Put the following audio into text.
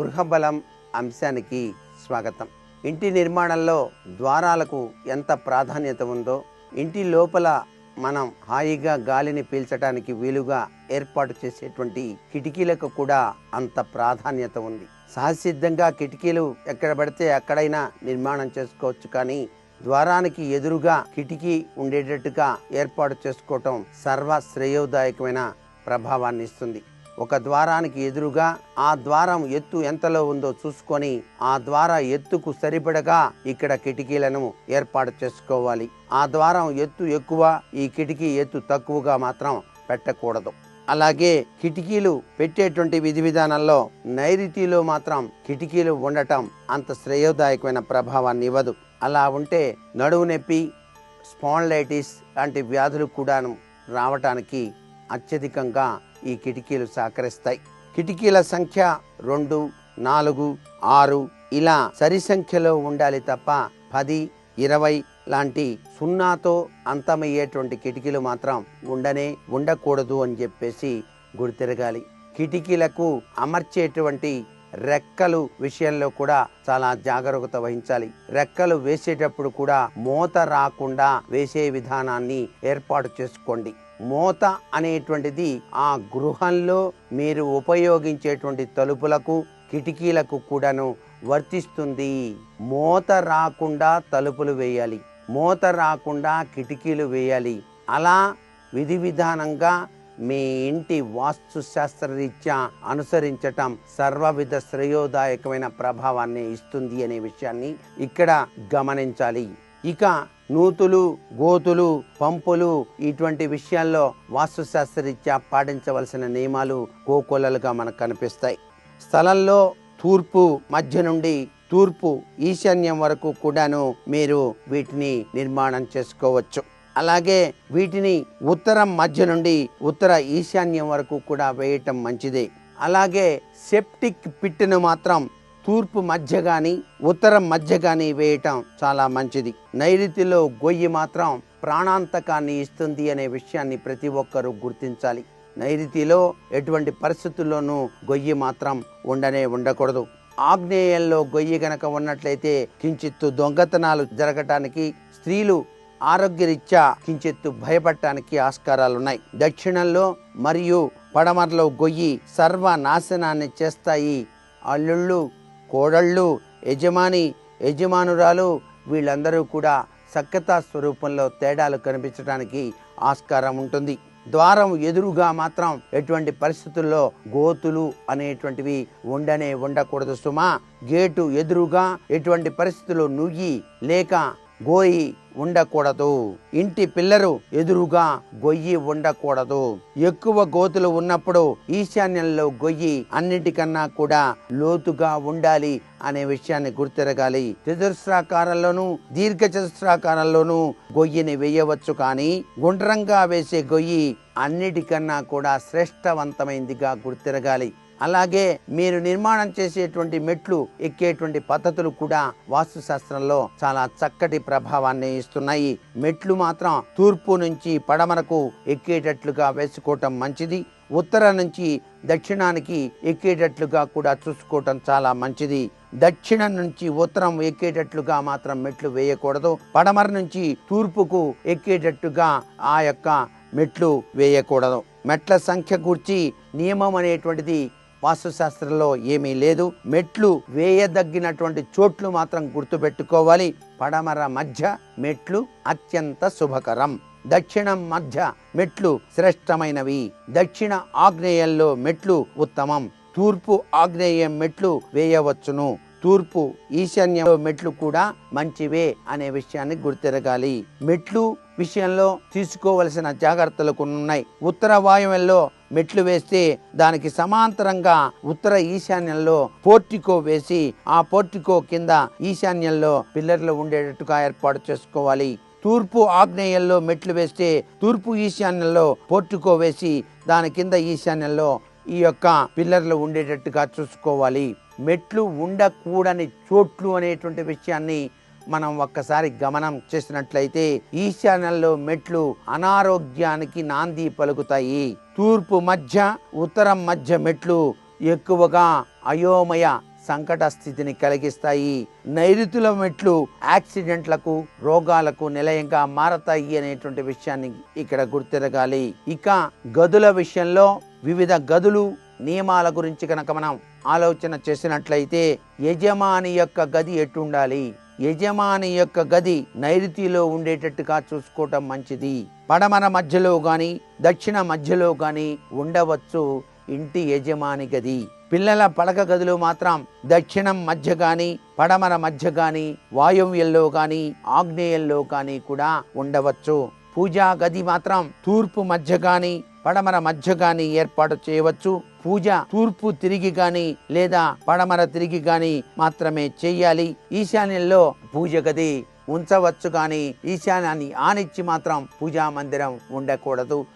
గృహబలం అంశానికి స్వాగతం. ఇంటి నిర్మాణంలో ద్వారాలకు ఎంత ప్రాధాన్యత ఉందో ఇంటి లోపల మనం హాయిగా గాలిని పీల్చడానికి వీలుగా ఏర్పాటు చేసేటువంటి కిటికీలకు కూడా అంత ప్రాధాన్యత ఉంది. సహసిద్ధంగా కిటికీలు ఎక్కడ పడితే అక్కడైనా నిర్మాణం చేసుకోవచ్చు కానీ ద్వారానికి ఎదురుగా కిటికీ ఉండేటట్టుగా ఏర్పాటు చేసుకోవటం సర్వ శ్రేయోదాయకమైన ప్రభావాన్ని ఇస్తుంది. ఒక ద్వారానికి ఎదురుగా ఆ ద్వారం ఎత్తు ఎంతలో ఉందో చూసుకొని ఆ ద్వార ఎత్తుకు సరిపడగా ఇక్కడ కిటికీలను ఏర్పాటు చేసుకోవాలి. ఆ ద్వారం ఎత్తు ఎక్కువ ఈ కిటికీ ఎత్తు తక్కువగా మాత్రం పెట్టకూడదు. అలాగే కిటికీలు పెట్టేటువంటి విధి విధానంలో నైరుతిలో మాత్రం కిటికీలు ఉండటం అంత శ్రేయోదాయకమైన ప్రభావాన్ని ఇవ్వదు. అలా ఉంటే నడువు నొప్పి స్పాండ్లైటిస్ లాంటి వ్యాధులు కూడాను రావటానికి అత్యధికంగా ఈ కిటికీలు సహకరిస్తాయి కిటికీల సంఖ్య రెండు నాలుగు ఆరు ఇలా సరి సంఖ్యలో ఉండాలి తప్ప పది ఇరవై లాంటి సున్నాతో అంతమయ్యేటువంటి కిటికీలు మాత్రం ఉండనే ఉండకూడదు అని చెప్పేసి గుర్తిరగాలి. కిటికీలకు అమర్చేటువంటి రెక్కలు విషయంలో కూడా చాలా జాగరూకత వహించాలి. రెక్కలు వేసేటప్పుడు కూడా మూత రాకుండా వేసే విధానాన్ని ఏర్పాటు చేసుకోండి. మూత అనేటువంటిది ఆ గృహంలో మీరు ఉపయోగించేటువంటి తలుపులకు కిటికీలకు కూడాను వర్తిస్తుంది. మూత రాకుండా తలుపులు వేయాలి. మూత రాకుండా కిటికీలు వేయాలి. అలా విధి విధానంగా మీ ఇంటి వాస్తు శాస్త్రరీత్యా అనుసరించటం సర్వవిధ శ్రేయోదాయకమైన ప్రభావాన్ని ఇస్తుంది అనే విషయాన్ని ఇక్కడ గమనించాలి. ఇక నూతులు గోతులు పంపులు ఇటువంటి విషయాల్లో వాస్తుశాస్త్రరీత్యా పాటించవలసిన నియమాలు కోకొల్లలుగా మనకు కనిపిస్తాయి. స్థలంలో తూర్పు మధ్య నుండి తూర్పు ఈశాన్యం వరకు కూడాను మీరు వీటిని నిర్మాణం చేసుకోవచ్చు. అలాగే వీటిని ఉత్తరం మధ్య నుండి ఉత్తర ఈశాన్యం వరకు కూడా వేయటం మంచిది. అలాగే సెప్టిక్ పిట్టును మాత్రం తూర్పు మధ్య కానీ ఉత్తరం మధ్య కానీ వేయటం చాలా మంచిది. నైరుతిలో గొయ్యి మాత్రం ప్రాణాంతకాన్ని ఇస్తుంది అనే విషయాన్ని ప్రతి ఒక్కరూ గుర్తించాలి. నైరుతిలో ఎటువంటి పరిస్థితుల్లోనూ గొయ్యి మాత్రం ఉండనే ఉండకూడదు. ఆగ్నేయంలో గొయ్యి గనక ఉన్నట్లయితే కించిత్తు దొంగతనాలు జరగటానికి స్త్రీలు ఆరోగ్యరీత్యా కించెత్తు భయపడటానికి ఆస్కారాలున్నాయి. దక్షిణంలో మరియు పడమరలో గొయ్యి సర్వనాశనాన్ని చేస్తాయి అల్లుళ్ళు కోడళ్ళు యజమాని యజమానురాలు వీళ్ళందరూ కూడా సఖ్యతా స్వరూపంలో తేడాలు కనిపించడానికి ఆస్కారం ఉంటుంది. ద్వారం ఎదురుగా మాత్రం ఎటువంటి పరిస్థితుల్లో గోతులు అనేటువంటివి ఉండనే ఉండకూడదు సుమా. గేటు ఎదురుగా ఎటువంటి పరిస్థితుల్లో నుయ్యి లేక గోయి ఉండకూడదు. ఇంటి పిల్లరు ఎదురుగా గొయ్యి ఉండకూడదు. ఎక్కువ గోతులు ఉన్నప్పుడు ఈశాన్యంలో గొయ్యి అన్నిటికన్నా కూడా లోతుగా ఉండాలి అనే విషయాన్ని గుర్తిరగాలి. చతురస్రాకారంలోనూ దీర్ఘ చతురస్రాకారంలోనూ గొయ్యిని వేయవచ్చు కానీ గుండ్రంగా వేసే గొయ్యి అన్నిటికన్నా కూడా శ్రేష్టవంతమైందిగా గుర్తిరగాలి. అలాగే మీరు నిర్మాణం చేసేటువంటి మెట్లు ఎక్కేటువంటి పద్ధతులు కూడా వాస్తుశాస్త్రంలో చాలా చక్కటి ప్రభావాన్ని ఇస్తున్నాయి. మెట్లు మాత్రం తూర్పు నుంచి పడమరకు ఎక్కేటట్లుగా వేసుకోవటం మంచిది. ఉత్తర నుంచి దక్షిణానికి ఎక్కేటట్లుగా కూడా చూసుకోవటం చాలా మంచిది. దక్షిణం నుంచి ఉత్తరం ఎక్కేటట్లుగా మాత్రం మెట్లు వేయకూడదు. పడమర నుంచి తూర్పుకు ఎక్కేటట్టుగా ఆ యొక్క మెట్లు వేయకూడదు. మెట్ల సంఖ్య గూర్చి నియమం అనేటువంటిది వాస్తుశాస్త్రంలో ఏమీ లేదు. మెట్లు వేయదగ్గినటువంటి చోట్లు మాత్రం గుర్తుపెట్టుకోవాలి. పడమర మధ్య మెట్లు అత్యంత శుభకరం. దక్షిణం మధ్య మెట్లు శ్రేష్టమైనవి. దక్షిణ ఆగ్నేయంలో మెట్లు ఉత్తమం. తూర్పు ఆగ్నేయం మెట్లు వేయవచ్చును. తూర్పు ఈశాన్యంలో మెట్లు కూడా మంచివే అనే విషయాన్ని గుర్తిరగాలి. మెట్లు విషయంలో తీసుకోవలసిన జాగ్రత్తలు కొన్ని ఉన్నాయి ఉత్తర వాయువ్యంలో మెట్లు వేస్తే దానికి సమాంతరంగా ఉత్తర ఈశాన్యంలో పోర్టికో వేసి ఆ పోర్టికో కింద ఈశాన్యంలో పిల్లర్లు ఉండేటట్టుగా ఏర్పాటు చేసుకోవాలి. తూర్పు ఆగ్నేయంలో మెట్లు వేస్తే తూర్పు ఈశాన్యంలో పోర్టికో వేసి దాని కింద ఈశాన్యంలో ఈ యొక్క పిల్లర్లు ఉండేటట్టుగా చూసుకోవాలి. మెట్లు ఉండకూడని చోట్లు అనేటువంటి విషయాన్ని మనం ఒక్కసారి గమనం చేసినట్లయితే ఈశాన్యంలో మెట్లు అనారోగ్యానికి నాంది పలుకుతాయి. తూర్పు మధ్య ఉత్తరం మధ్య మెట్లు ఎక్కువగా అయోమయ సంకట స్థితిని కలిగిస్తాయి. నైరుతుల మెట్లు యాక్సిడెంట్లకు రోగాలకు నిలయంగా మారతాయి అనేటువంటి విషయాన్ని ఇక్కడ గుర్తిరగాలి. ఇక గదుల విషయంలో వివిధ గదులు నియమాల గురించి కనుక మనం ఆలోచన చేసినట్లయితే యజమాని యొక్క గది ఎట్టుండాలి యజమాని యొక్క గది నైరుతిలో ఉండేటట్టుగా చూసుకోవటం మంచిది. పడమర మధ్యలో గాని దక్షిణ మధ్యలో కానీ ఉండవచ్చు ఇంటి యజమాని గది పిల్లల పడక గదులు మాత్రం దక్షిణం మధ్య గాని పడమర మధ్య గాని వాయువ్యంలో గాని ఆగ్నేయంలో గాని కూడా ఉండవచ్చు. పూజా గది మాత్రం తూర్పు మధ్య గాని పడమర మధ్య గాని ఏర్పాటు చేయవచ్చు. పూజ తూర్పు తిరిగి గాని లేదా పడమర తిరిగి గాని మాత్రమే చేయాలి. ఈశాన్యంలో పూజ గది ఉంచవచ్చు కానీ ఈశాన్యాన్ని ఆనిచ్చి మాత్రం పూజా మందిరం ఉండకూడదు.